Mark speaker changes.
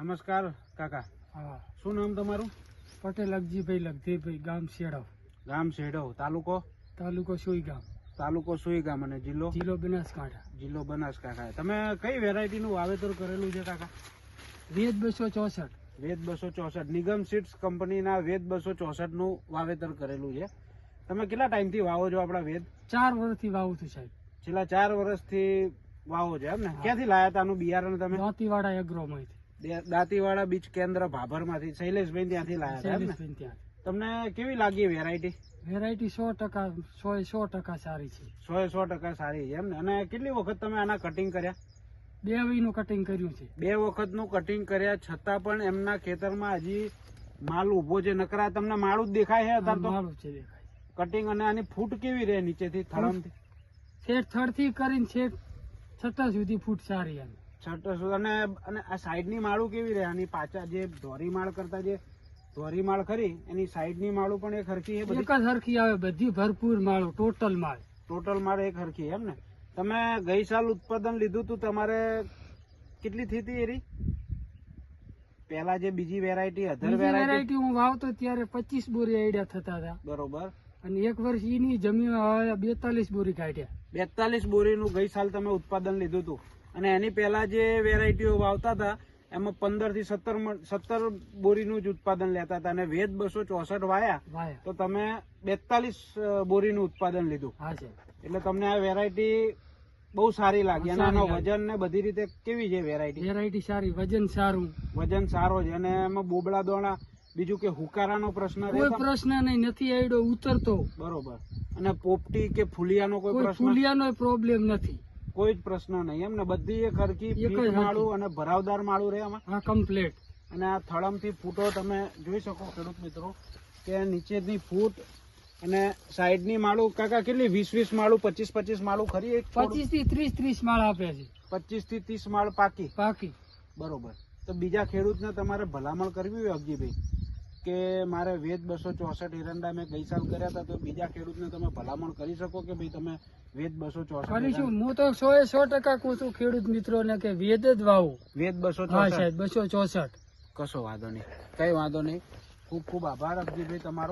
Speaker 1: નમસ્કાર કાકા.
Speaker 2: હા.
Speaker 1: શું નામ તમારું?
Speaker 2: પટેલ અગજીભાઈ લગધીભાઈ ગામ શેડવ.
Speaker 1: ગામ શેડવ. તાલુકો?
Speaker 2: તાલુકો સુઈ ગામ
Speaker 1: તાલુકો સુઈ ગામ અને જિલ્લો?
Speaker 2: જિલ્લો બનાસકાંઠા.
Speaker 1: જિલ્લો બનાસકાંઠા. તમે કઈ વેરાયટીનું વાવેતર કરેલું છે કાકા?
Speaker 2: વેદ બસો ચોસઠ.
Speaker 1: વેદ બસો ચોસઠ. નિગમ સીડ્સ કંપનીના વેદ બસો ચોસઠનું વાવેતર કરેલું છે. તમે કેટલા ટાઈમથી વાવો છો આપણા વેદ?
Speaker 2: ચાર વર્ષથી વાવું છું સાહેબ.
Speaker 1: છેલ્લા ચાર વર્ષથી વાવો છો એમ ને? ક્યાંથી લાયા તાનું બિયારણ તમે?
Speaker 2: દાંતીવાડા એગ્રોમાંથી.
Speaker 1: દાંતીવાડા બીચ કેન્દ્ર ભાભરમાંથી. શૈલેષભાઈ ત્યાંથી લાયા હતા તમને કેવી લાગી વેરાયટી
Speaker 2: વેરાયટી સો ટકા સો સો ટકા સારી છે.
Speaker 1: સો સો ટકા સારી છે એમ ને? અને કેટલી વખત તમે આના કટિંગ કર્યા?
Speaker 2: બે વીનું કટિંગ કર્યું છે.
Speaker 1: બે વખતનું કટિંગ કર્યા છતાં પણ એમના ખેતરમાં હજી માલ ઊભો છે. નકરા તમને માળું જ દેખાય છે અત્યારે તો?
Speaker 2: મારું છે દેખાય
Speaker 1: કટિંગ અને આની ફૂટ કેવી રહે નીચેથી થળમથી
Speaker 2: છેક થડથી કરીને છેક છઠ્ઠા સુધી ફૂટ સારી એમ.
Speaker 1: છઠ્ઠા અને અને આ સાઈડની માળું કેવી રહે? આની પાછા જે ધોરી માળ કરતા જે ધોરી માળ ખરી એની સાઈડની માળું પણ એક હરખી છે બધી?
Speaker 2: એક જ સરખી આવે બધી ભરપૂર માળો ટોટલ માળ.
Speaker 1: ટોટલ માળ એક હરખી એમ ને? તમે ગઈ સાલ ઉત્પાદન લીધું તું તમારે કેટલી થઈ હતી એરી? પેલા જે બીજી વેરાયટી અધર વેરાયટી
Speaker 2: હું વાવતો ત્યારે પચીસ બોરી આઈડિયા થતા હતા.
Speaker 1: બરોબર.
Speaker 2: અને એક વર્ષ એની જમીન બેતાલીસ બોરી કાઢ્યા.
Speaker 1: બેતાલીસ બોરીનું ગઈ સાલ તમે ઉત્પાદન લીધું હતું અને એની પહેલા જે વેરાયટીઓ વાવતા હતા એમાં પંદરથી સત્તર સત્તર બોરીનું જ ઉત્પાદન લેતા હતા અને વેદ બસો ચોસઠ વાયા તો તમે બેતાલીસ બોરીનું ઉત્પાદન લીધું. એટલે તમને આ વેરાયટી બહુ સારી લાગી. અને આનો વજન ને બધી રીતે કેવી છે વેરાયટી?
Speaker 2: વેરાયટી સારી વજન સારું.
Speaker 1: વજન સારો છે. અને એમાં બોબડા દોણા બીજું કે હુકારાનો પ્રશ્ન
Speaker 2: કોઈ પ્રશ્ન નહીં નથી આવ્યો ઉતરતો.
Speaker 1: બરોબર. અને પોપટી કે ફુલિયાનો કોઈ
Speaker 2: કોઈ
Speaker 1: પ્રશ્ન?
Speaker 2: ફૂલિયાનો પ્રોબ્લેમ નથી.
Speaker 1: કોઈ જ પ્રશ્ન નહીં. એમ ને બધી એક હરખી. માળું અને ભરાવદાર માળું રહે આમાં.
Speaker 2: કમ્પ્લીટ
Speaker 1: અને આ થળમથી ફૂટો તમે જોઈ શકો ખેડૂત મિત્રો કે નીચેની ફૂટ અને સાઈડની માળું કાકા કેટલી? વીસ વીસ માળું પચીસ પચીસ માળું ખરી એક
Speaker 2: પચીસથી ત્રીસ ત્રીસ માળ આપે છે.
Speaker 1: પચીસથી ત્રીસ માળ પાકી?
Speaker 2: પાકી.
Speaker 1: બરોબર. તો બીજા ખેડૂતને તમારે ભલામણ કરવી હોય અગજીભાઈ કે મારે વેદ બસો ચોસઠ એરંડા મેં ગઈ સાલ કર્યા હતા તો બીજા ખેડૂતને તમે ભલામણ કરી શકો કે ભાઈ તમે વેદ બસો ચોસઠ
Speaker 2: કરીશું હું તો સો એ સો ટકા કહું છું ખેડૂત મિત્રોને કે વેદ જ વાવું.
Speaker 1: વેદ બસો ચોસઠ.
Speaker 2: બસો ચોસઠ.
Speaker 1: કશો વાંધો નહીં. કઈ વાંધો નહીં. ખૂબ ખૂબ આભાર અબજીભાઈ તમારો.